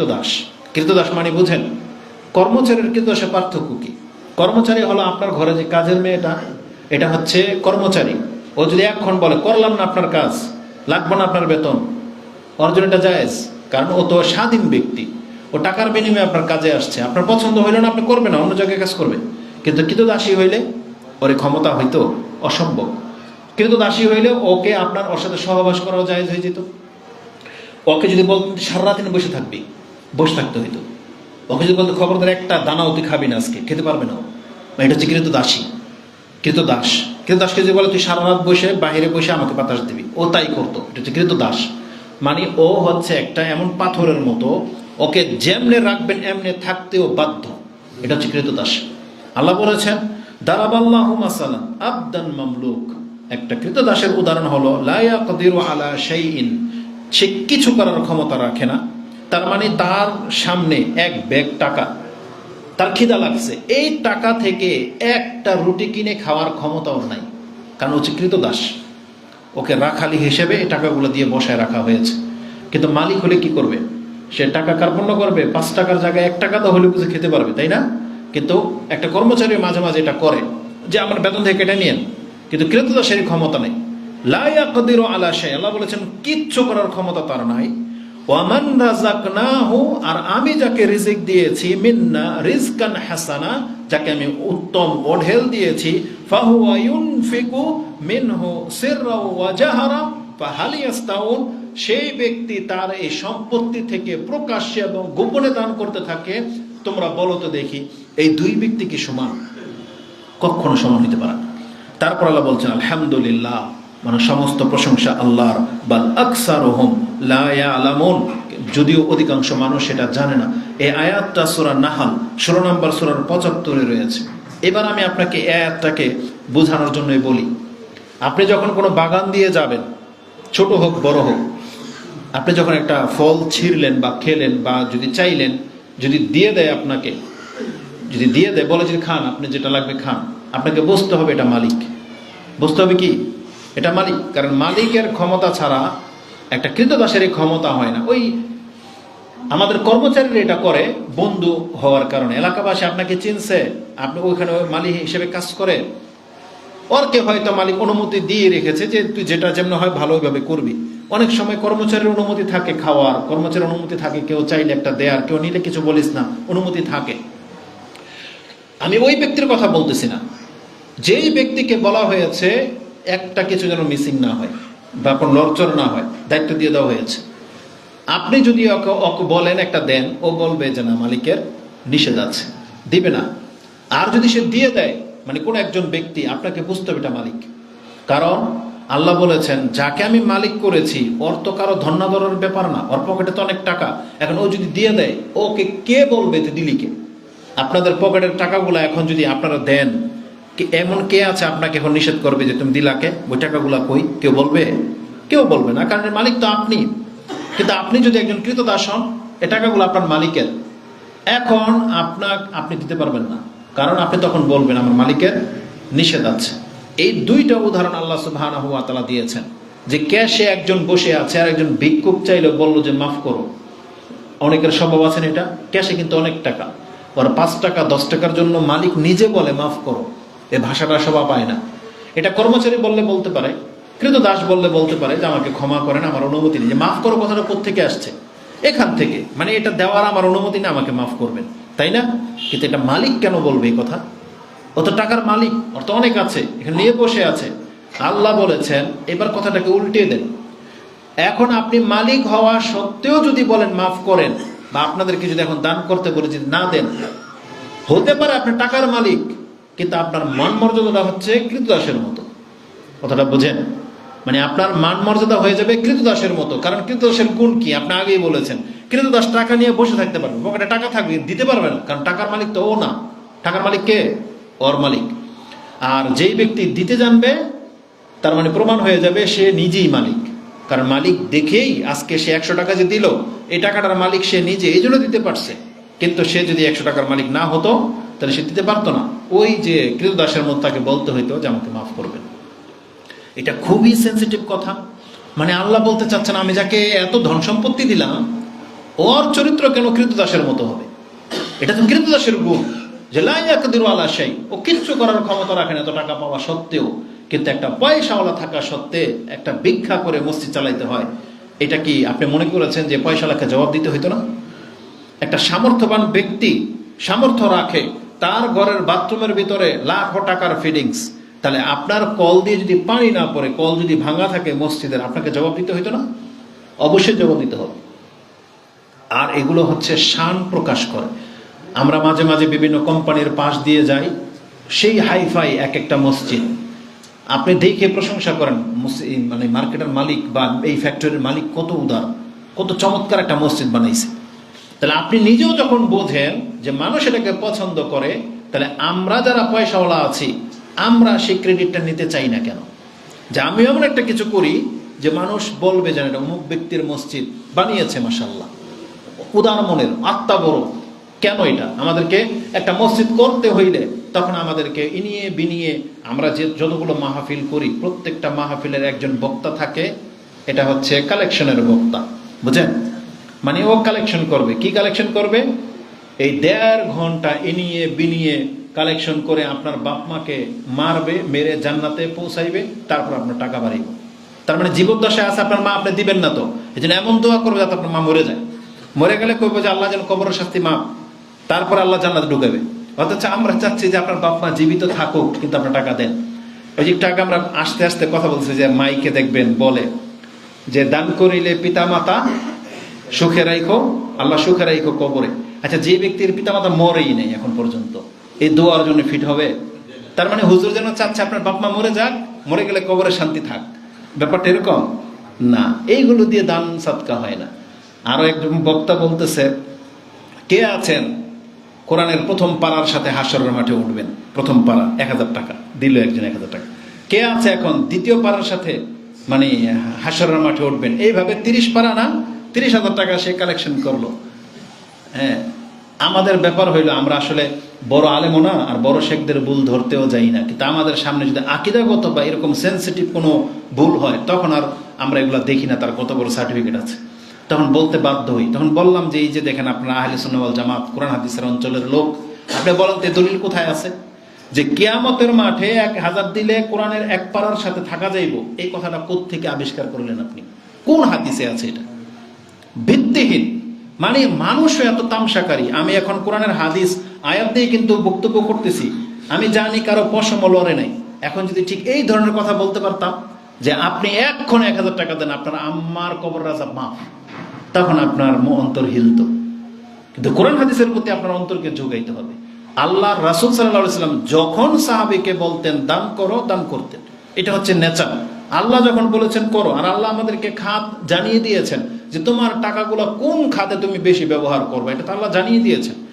কৃতদাস কৃতদাস মানে বুঝেন, কর্মচারীর কৃতদাসের পার্থক্য কি? কর্মচারী হলো আপনার ঘরে যে কাজের মেয়েটা, এটা হচ্ছে কর্মচারী। ও যদি এখন বলে, করলাম না আপনার কাজ, লাগবে না আপনার বেতন ওর জন্য এটা জায়েজ। কারণ ও তো স্বাধীন ব্যক্তি। ও টাকার বিনিময়ে আপনার কাজে আসছে। আপনার পছন্দ হইলে না, আপনি করবেন না, অন্য জায়গায় কাজ করবে কিন্তু কৃতদাসী হইলে ওর ক্ষমতা হইতো অসম্ভব। কিন্তু দাসী হইলে ওকে আপনার ওর সাথে সহবাস করাও জায়েজ হয়ে যেত। ওকে যদি বলতেন সারা বসে থাকবি। বসে থাকতে হইতো। ওকে যদি বলতো খবরদার একটা দানাও তুই খাবি না আজকে, খেতে পারবে না ও। এটা হচ্ছে কৃত দাসী, কৃত দাস। কৃত দাসকে যদি বলে তুই সারা রাত বসে, বাইরে বসে আমাকে বাতাস দিবি, ও তাই করতো, এটা হচ্ছে কৃত দাস। মানে ও হচ্ছে একটা এমন পাথরের মতো, ওকে যেমনে রাখবেন এমনে থাকতেও বাধ্য, এটা হচ্ছে কৃত দাস। আল্লাহ বলেছেন, দারাবাল্লাহু মাসালান আবদান মামলুক। একটা কৃতদাসের উদাহরণ হলো লায়া কদিরু আলা শাইইন। সে কিছু করার ক্ষমতা রাখে না। তার মানে তার সামনে এক ব্যাগ টাকা। তার খিদা লাগছে। এই টাকা থেকে একটা রুটি কিনে খাওয়ার ক্ষমতাও নাই। কারণ হচ্ছে কৃতদাস ওকে রাখালি হিসেবে এই টাকাগুলো দিয়ে বসায় রাখা হয়েছে। কিন্তু মালিক হলে কি করবে? সে টাকা কার্পণ্য করবে? পাঁচ টাকার জায়গায় এক টাকা তো হলে বুঝে খেতে পারবে, তাই না? কিন্তু একটা কর্মচারী মাঝে মাঝে এটা করে যে, আমার বেতন থেকে কেটে নিয়েন। কিন্তু কৃতদাসের ক্ষমতা নেই। লাইয়া কদির আলা আল্লাহ বলেছেন, কিচ্ছু করার ক্ষমতা তার নাই। ওয়ামান রাজাকনাহু আর আমি যাকে রিজিক দিয়েছি, মিন্না রিজকান হাসানা, যাকে আমি উত্তম ওঢেল দিয়েছি, ফাহুয়া ইউনফিকু মিনহু সিররা ওয়া জাহারা, ফাহাল ইয়াস্তাউন, সেই ব্যক্তি তার এই সম্পত্তি থেকে প্রকাশ্যে এবং গোপনে দান করতে থাকে। তোমরা বলো তো দেখি, এই দুই ব্যক্তি কি সমান? কখনো সমান হইতে পারে তারপর আল্লাহ বলছেন, আলহামদুলিল্লাহ। মানে সমস্ত প্রশংসা আল্লাহর। বাল আকসার ওহম আলামুন যদিও অধিকাংশ মানুষ সেটা জানে না। এই আয়াতটা সুরা নাহাল, ষোলো নম্বর সুরার পঁচাত্তরে রয়েছে। এবার আমি আপনাকে এই আয়াতটাকে বোঝানোর জন্যই বলি। আপনি যখন কোনো বাগান দিয়ে যাবেন, ছোট হোক, বড় হোক, আপনি যখন একটা ফল ছিঁড়লেন বা খেলেন বা যদি চাইলেন, যদি দিয়ে দেয় আপনাকে, যদি দিয়ে দেয়, বলে যদি খান, আপনি যেটা লাগবে খান। আপনাকে বুঝতে হবে এটা মালিক। বুঝতে হবে কি? এটা মালিক। কারণ মালিকের ক্ষমতা ছাড়া একটা কৃতদাসের ক্ষমতা হয় না। ওই আমাদের কর্মচারীরা এটা করে, বন্ধু হওয়ার কারণে। এলাকাবাসী আপনাকে চিনছে, আপনি ওইখানে মালিক হিসেবে কাজ করে। ওরকে হয়তো মালিক অনুমতি দিয়ে রেখেছে যে তুই যেটা যেমন হয় ভালোভাবে করবি। অনেক সময় কর্মচারীর অনুমতি থাকে খাওয়ার। কর্মচারীর অনুমতি থাকে, কেউ চাইলে একটা দেয়ার, কেউ নিলে কিছু বলিস না, অনুমতি থাকে। আমি ওই ব্যক্তির কথা বলতেছি না। যেই ব্যক্তিকে বলা হয়েছে একটা কিছু যেন মিসিং না হয় বা কোনো লড়চড় না হয়, দায়িত্ব দিয়ে দেওয়া হয়েছে। আপনি যদি ওকে ওকে বলেন একটা দেন, ও বলবে যে না, মালিকের নিষেধ আছে। দিবে না। আর যদি সে দিয়ে দেয় মানে কোনো একজন ব্যক্তি, আপনাকে বুঝতে হবে এটা মালিক। কারণ আল্লাহ বলেছেন, যাকে আমি মালিক করেছি, ওর তো কারও ধন্যাদরের ব্যাপার না। ওর পকেটে তো অনেক টাকা। এখন ও যদি দিয়ে দেয়, ওকে কে বলবে তুই দিলি কে? আপনাদের পকেটের টাকাগুলো এখন যদি আপনারা দেন এমন কে আছে আপনাকে এখন নিষেধ করবে যে তুমি দিলাকে? ওই টাকাগুলা কই? কেউ বলবে? কেউ বলবে না, কারণ মালিক তো আপনি। কিন্তু আপনি যদি একজন কৃতদাস হন, এ টাকাগুলো আপনার মালিকের। এখন আপনার আপনি দিতে পারবেন না। কারণ আপনি তখন বলবেন, আমার মালিকের নিষেধ আছে। এই দুইটা উদাহরণ আল্লাহ সুবহানাহু ওয়া তাআলা দিয়েছেন। যে ক্যাশে একজন বসে আছে আর একজন ভিক্ষুক চাইলে বলল যে, মাফ করো। অনেকের স্বভাব আছেন এটা? ক্যাশে কিন্তু অনেক টাকা। ওর পাঁচ টাকা, দশ টাকার জন্য মালিক নিজে বলে, মাফ করো। এ ভাষাটা সভা পায় না। এটা কর্মচারী বললে বলতে পারে কৃত দাস বললে বলতে পারে যে আমাকে ক্ষমা করেন, আমার অনুমতি নেই। যে মাফ করো কথাটা থেকে আসছে? এখান থেকে। মানে এটা দেওয়ার আমার অনুমতি না আমাকে মাফ করবেন। তাই না? কিন্তু এটা মালিক কেন বলবে এই কথা? ও তো টাকার মালিক তো অনেক আছে, এখানে নিয়ে বসে আছে। আল্লাহ বলেছেন, এবার কথাটাকে উল্টে দেন। এখন আপনি মালিক হওয়া সত্ত্বেও যদি বলেন মাফ করেন, বা আপনাদেরকে যদি এখন দান করতে বলে যদি না দেন, হতে পারে আপনি টাকার মালিক কিন্তু আপনার মান মর্যাদাটা হচ্ছে কৃতদাসের মতো। কথাটা বোঝেন? মানে আপনার মান মর্যাদা হয়ে যাবে কৃতদাসের মতো। কারণ কৃতদাসের গুণ কি? আপনি আগেই বলেছেন। কৃতদাস টাকা নিয়ে বসে থাকতে পারবে। পকেটে টাকা থাকবে, দিতে পারবে না। কারণ টাকার মালিক তো ও না। টাকার মালিক কে? ওর মালিক। আর যেই ব্যক্তি দিতে জানবে, তার মানে প্রমাণ হয়ে যাবে সে নিজেই মালিক। কারণ মালিক দেখেই আজকে সে একশো টাকা যে দিল, এই টাকাটার মালিক সে নিজে এই জন্য দিতে পারছে। কিন্তু সে যদি একশো টাকার মালিক না হতো, তাহলে সে দিতে পারতো না। ওই যে কৃতদাসের মতো তাকে বলতে হইতো যে, আমাকে মাফ করবেন। এটা খুবই সেন্সিটিভ কথা। মানে আল্লাহ বলতে চাচ্ছেন, আমি যাকে এত ধন সম্পত্তি দিলাম, ওর চরিত্র কেন কৃতদাসের মতো হবে? এটা তো কৃতদাসের গুণ, যে লাইয়াকদির আলা সেই ও কিচ্ছু করার ক্ষমতা রাখেন এত টাকা পাওয়া সত্ত্বেও। কিন্তু একটা পয়সাওয়ালা থাকা সত্ত্বে একটা ভিক্ষা করে মসজিদ চালাইতে হয়। এটা কি আপনি মনে করেছেন যে পয়সাওয়ালাকে জবাব দিতে হইতো না? একটা সামর্থ্যবান ব্যক্তি সামর্থ্য রাখে তার ঘরের বাথরুমের ভিতরে লাখ টাকার ফিডিংস তাহলে আপনার কল দিয়ে যদি পানি না পড়ে, কল যদি ভাঙা থাকে মসজিদের, আপনাকে জবাব দিতে হইতো না? অবশ্যই জবাব দিতে হবে। আর এগুলো হচ্ছে শান প্রকাশ করে। আমরা মাঝে মাঝে বিভিন্ন কোম্পানির পাশ দিয়ে যাই, সেই হাইফাই এক একটা মসজিদ। আপনি দেখে প্রশংসা করেন মানে মার্কেটের মালিক বা এই ফ্যাক্টরির মালিক কত উদার, কত চমৎকার একটা মসজিদ বানাইছে। তাহলে আপনি নিজেও যখন বোঝেন যে মানুষ এটাকে পছন্দ করে, তাহলে আমরা যারা পয়সাওয়ালা আছি, আমরা সেই ক্রেডিটটা নিতে চাই না কেন? যে আমি এমন একটা কিছু করি যে মানুষ বলবে যেন এটা অমুক ব্যক্তির মসজিদ বানিয়েছে মাসাল্লাহ উদার মনের, আত্মা বড়। কেন এটা? আমাদেরকে একটা মসজিদ করতে হইলে তখন আমাদেরকে ইনিয়ে বিনিয়ে আমরা যে যতগুলো মাহফিল করি, প্রত্যেকটা মাহফিলের একজন বক্তা থাকে, এটা হচ্ছে কালেকশনের বক্তা। বুঝেন? মানে ও কালেকশন করবে। কি কালেকশন করবে? এই দেড় ঘণ্টা ইনিয়ে বিনিয়ে কালেকশন করে আপনার বাপ মাকে মারবে, মেরে জান্নাতে পৌঁছাইবে, তারপর আপনার টাকা বাড়িব। তার মানে জীবদ্দশায় আছে, আপনার মা আপনি দিবেন না তো। এই জন্য এমন দোয়া করবে যাতে আপনার মা মরে যায়। মরে গেলে কইবো যে আল্লাহ যেন কবরের শাস্তি মাপ তারপর আল্লাহ জান্নাতে ঢুকাবে অথচ আমরা চাচ্ছি যে আপনার বাপ মা জীবিত থাকুক, কিন্তু আপনার টাকা দেন। ওই যে টাকা আমরা আস্তে আস্তে কথা বলছি যে মাইকে দেখবেন বলে, যে দান করিলে পিতা মাতা সুখে রাইখো, আল্লাহ সুখে রাইখো কবরে। আচ্ছা যে ব্যক্তির পিতা মাতা মরেই নেই এখন পর্যন্ত এই দোয়ার জন্য ফিট হবে? তার মানে হুজুর যেন চাচ্ছে আপনার বাপ মা মরে যাক, মরে গেলে কবরে শান্তি থাক। ব্যাপারটা এরকম? না, এইগুলো দিয়ে দান সাদকা হয় না। আরও একজন বক্তা বলতেছে, কে আছেন? কোরআনের প্রথম পাড়ার সাথে হাসরের মাঠে উঠবেন। প্রথম পাড়া, এক হাজার টাকা, দিল একজন এক হাজার টাকা। কে আছে এখন? দ্বিতীয় পাড়ার সাথে মানে হাসরের মাঠে উঠবেন। এইভাবে তিরিশ পাড়া না তিরিশ হাজার টাকা সে কালেকশন করল। হ্যাঁ আমাদের ব্যাপার হইল আমরা আসলে বড় আলেমও না, আর বড় শেখদের ভুল ধরতেও যাই না। কিন্তু আমাদের সামনে যদি আকিদাগত বা এরকম সেন্সিটিভ কোনো ভুল হয়, তখন আর আমরা এগুলো দেখি না, তার কত বড় সার্টিফিকেট আছে। তখন বলতে বাধ্য হই। তখন বললাম যে, এই যে দেখেন আপনারা আহলে সুন্নাওয়াল জামাত, কোরআন, হাদিসের অঞ্চলের লোক, আপনি বলেন তে দলিল কোথায় আছে? যে কেয়ামতের মাঠে এক হাজার দিলে কোরআনের এক পাড়ার সাথে থাকা যাইব। এই কথাটা কোত্থেকে আবিষ্কার করলেন আপনি? কোন হাদিসে আছে এটা? ভিত্তিহীন। মানে মানুষও এত তামসাকারী। আমি এখন কোরআনের হাদিস, আয়াত দিয়ে কিন্তু বক্তব্য করতেছি। আমি জানি কারও পশম লড়ে নাই। এখন যদি ঠিক এই ধরনের কথা বলতে পারতাম যে আপনি এক্ষণ এক হাজার টাকা দেন, আপনার আম্মার কবর রাজা মাফ। তখন আপনার অন্তর হিলত। কিন্তু কোরআন হাদিসের প্রতি আপনার অন্তরকে যোগাইতে হবে। আল্লাহ রাসুল সাল্লাহ সাল্লাম যখন সাহাবিকে বলতেন, দান করো, দান করতেন। এটা হচ্ছে নেচার। আল্লাহ যখন বলেছেন, করো। আর আল্লাহ আমাদেরকে খাত জানিয়ে দিয়েছেন যে, তোমার টাকাগুলো কোন খাতে তুমি বেশি ব্যবহার করবে? এটা তো আল্লাহ জানিয়ে দিয়েছেন।